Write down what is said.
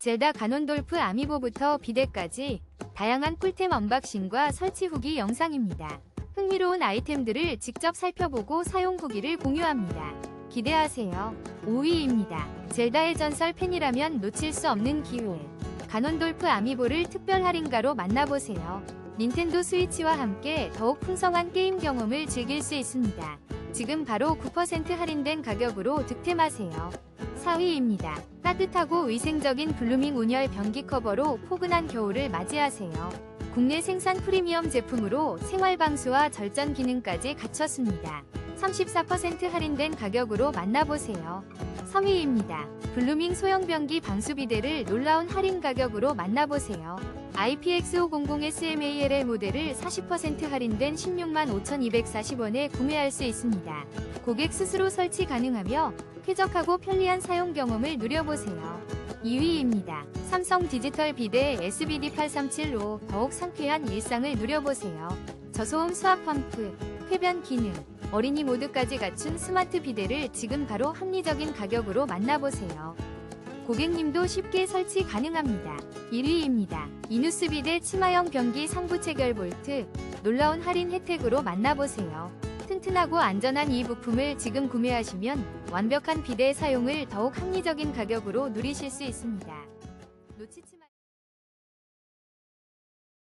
젤다 가논돌프 아미보부터 비데까지 다양한 꿀템 언박싱과 설치 후기 영상입니다. 흥미로운 아이템들을 직접 살펴보고 사용 후기를 공유합니다. 기대하세요. 5위입니다. 젤다의 전설 팬이라면 놓칠 수 없는 기회. 가논돌프 아미보를 특별 할인가로 만나보세요. 닌텐도 스위치와 함께 더욱 풍성한 게임 경험을 즐길 수 있습니다. 지금 바로 9% 할인된 가격으로 득템하세요. 4위입니다. 따뜻하고 위생적인 블루밍 온열 변기 커버로 포근한 겨울을 맞이하세요. 국내 생산 프리미엄 제품으로 생활 방수와 절전 기능까지 갖췄습니다. 34% 할인된 가격으로 만나보세요. 3위입니다. 블루밍 소형 변기 방수 비데를 놀라운 할인 가격으로 만나보세요. IPX500SMALL 모델을 40% 할인된 16만 5,240원에 구매할 수 있습니다. 고객 스스로 설치 가능하며 쾌적하고 편리한 사용 경험을 누려보세요. 2위입니다. 삼성 디지털 비대 SBD837로 더욱 상쾌한 일상을 누려보세요. 저소음 수압 펌프, 쾌변 기능, 어린이 모드까지 갖춘 스마트 비데를 지금 바로 합리적인 가격으로 만나보세요. 고객님도 쉽게 설치 가능합니다. 1위입니다. 이누스 비데 치마형 변기 상부 체결 볼트 놀라운 할인 혜택으로 만나보세요. 튼튼하고 안전한 이 부품을 지금 구매하시면 완벽한 비데 사용을 더욱 합리적인 가격으로 누리실 수 있습니다. 놓치지 마-